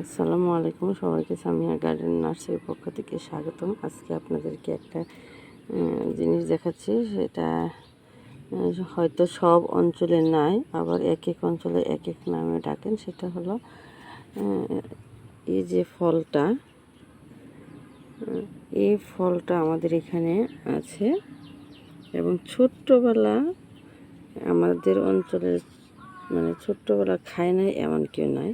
আসসালামু আলাইকুম। সবাইকে সামিয়া গার্ডেন নার্সারির পক্ষ থেকে স্বাগতম। আজকে আপনাদেরকে একটা জিনিস দেখাচ্ছি। সেটা হয়তো সব অঞ্চলে নাই, আবার এক এক অঞ্চলে এক এক নামে ডাকেন। সেটা হলো এই যে ফলটা এই ফলটা আমাদের এখানে আছে। এবং ছোট্টবেলা আমাদের অঞ্চলে মানে ছোট্টবেলা খায় নাই এমন কেউ নাই।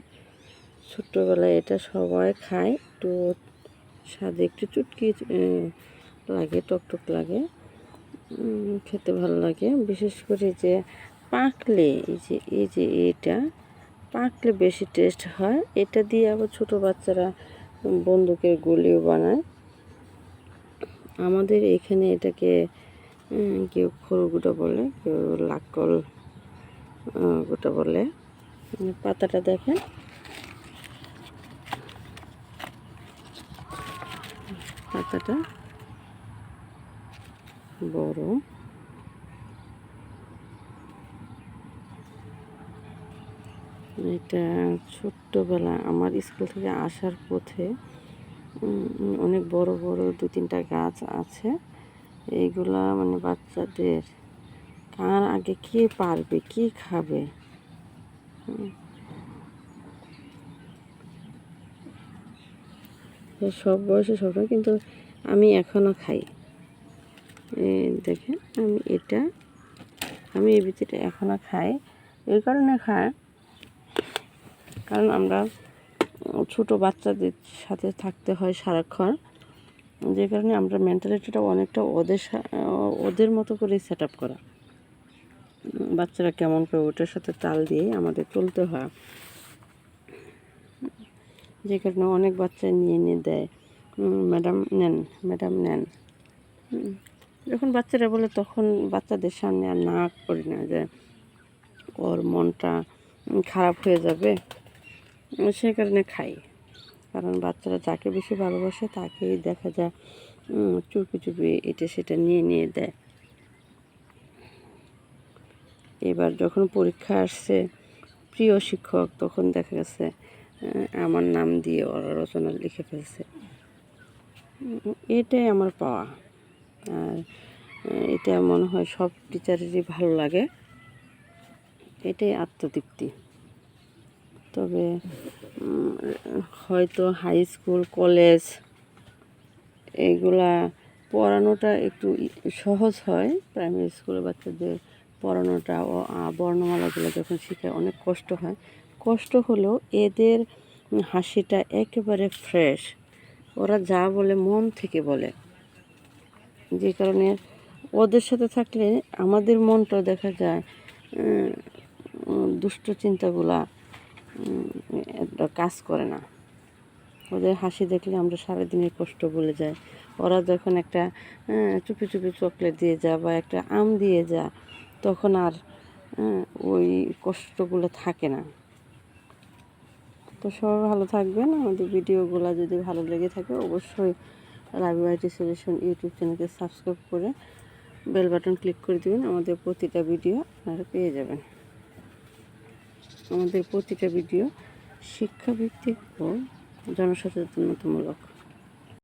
ছোট্টবেলায় এটা সবাই খায়। একটু স্বাদে একটু চুটকি লাগে, টকটক লাগে। খেতে ভালো লাগে। বিশেষ করে যে পাকলে, এই যে এই যে এটা, পাকলে বেশি টেস্ট হয়। এটা দিয়ে আবার ছোট বাচ্চারা বন্দুকের গুলিও বানায়। আমাদের এখানে এটাকে কেউ খড়গুটা বলে, কেউ লাকল গোটা বলে। পাতাটা দেখেন। পাতাটা বড়। এটা ছোট্টবেলা আমার স্কুল থেকে আসার পথে অনেক বড় বড় দু তিনটা গাছ আছে। এইগুলা মানে বাচ্চাদের কার আগে কে পারবে, কে খাবে হুম। তো সব বয়সে সব কিন্তু আমি এখনও খাই। দেখেন, আমি এটা, আমি এই বিচিটা এখনও খাই। এই কারণে খাই, কারণ আমরা ছোট বাচ্চাদের সাথে থাকতে হয় সারাক্ষণ। যে কারণে আমরা মেন্টালিটিটা অনেকটা ওদের ওদের মতো করে সেট আপ করা। বাচ্চারা কেমন করে ওটার সাথে তাল দিয়ে আমাদের চলতে হয়। যে কারণে অনেক বাচ্চা নিয়ে নিয়ে দেয়। ম্যাডাম নেন ম্যাডাম নেন। যখন বাচ্চারা বলে তখন বাচ্চাদের সামনে আর না করি না যে ওর মনটা খারাপ হয়ে যাবে। সেই কারণে খাই। কারণ বাচ্চারা যাকে বেশি ভালোবাসে তাকেই দেখা যায় চুপি চুপি এটা সেটা নিয়ে নিয়ে দেয়। এবার যখন পরীক্ষা আসছে, প্রিয় শিক্ষক, তখন দেখা গেছে আমার নাম দিয়ে ওরা রচনা লিখে ফেলছে। এটাই আমার পাওয়া। আর এটা মনে হয় সব টিচারেরই ভালো লাগে। এটাই আত্মতৃপ্তি। তবে হয়তো হাই স্কুল কলেজ এইগুলা পড়ানোটা একটু সহজ হয়। প্রাইমারি স্কুলের বাচ্চাদের পড়ানোটা ও বর্ণমালাগুলো যখন শেখায় অনেক কষ্ট হয়। কষ্ট হলেও এদের হাসিটা একেবারে ফ্রেশ ওরা যা বলে মন থেকে বলে। যে কারণে ওদের সাথে থাকলে আমাদের মনটাও দেখা যায় দুষ্ট চিন্তাগুলা কাজ করে না। ওদের হাসি দেখলে আমরা সারাদিনের কষ্ট বলে যাই। ওরা যখন একটা চুপি চুপি চকলেট দিয়ে যা বা একটা আম দিয়ে যা, তখন আর ওই কষ্টগুলো থাকে না। তো সবাই ভালো থাকবেন। আমাদের ভিডিওগুলো যদি ভালো লেগে থাকে, অবশ্যই আইটি সলিউশন ইউটিউব চ্যানেলকে সাবস্ক্রাইব করে বেল বাটন ক্লিক করে দিবেন। আমাদের প্রতিটা ভিডিও আপনারা পেয়ে যাবেন। আমাদের প্রতিটা ভিডিও শিক্ষাভিত্তিক ও জনসচেতনতামূলক।